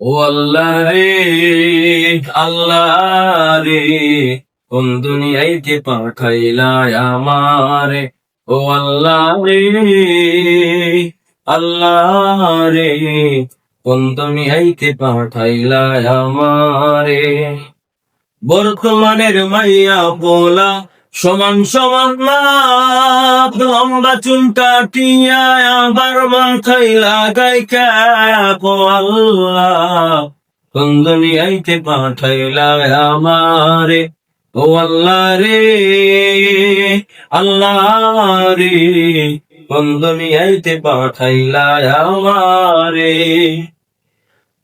ও আল্লাহ রে আল্লাহ রে, কোন দুনিয়াইতে পাঠাইলা আমারে? ও আল্লাহ রে আল্লাহ রে, কোন দুনিয়াইতে পাঠাইলা আমারে? বর্তমানের মাইয়া বলা সমান সমান না লম্বা চুলটা টিয়া আবার মাথায় লাগাই ক্যাপ ও আল্লাহ। কোন দুনিয়াইতে পাঠাইলা আমারে, ও আল্লাহ রে আল্লাহ রে। কোন দুনিয়াইতে পাঠাইলা আমারে।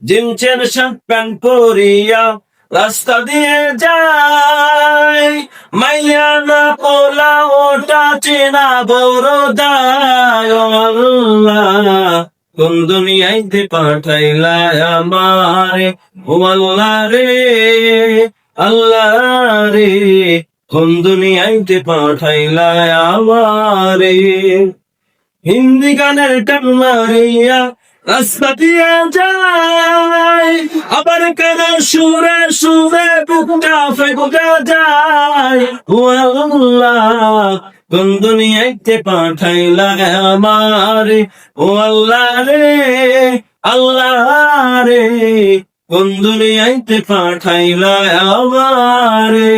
জিমচের শার্ট প্যান্ট পরিয়া রাস্তা দিয়ে যায় মাইয়া না পোলা ওটা চেনা বড় দায়, ও আল্লাহ। কোন দুনিয়াইতে পাঠাইলা আমারে, ও আল্লাহ রে আল্লাহ রে। কোন দুনিয়াইতে পাঠাইলা আমারে। হিন্দি গানের টান রাস্তা দিয়ে যায় আবার কেন সুরে সুরে বুকটা ফেকুটা যায়। ও আল্লাহ কোন দুনিয়াইতে পাঠাইলা আমারে? ও আল্লাহ রে আল্লাহ রে কোন দুনিয়াইতে পাঠাইলা আমারে?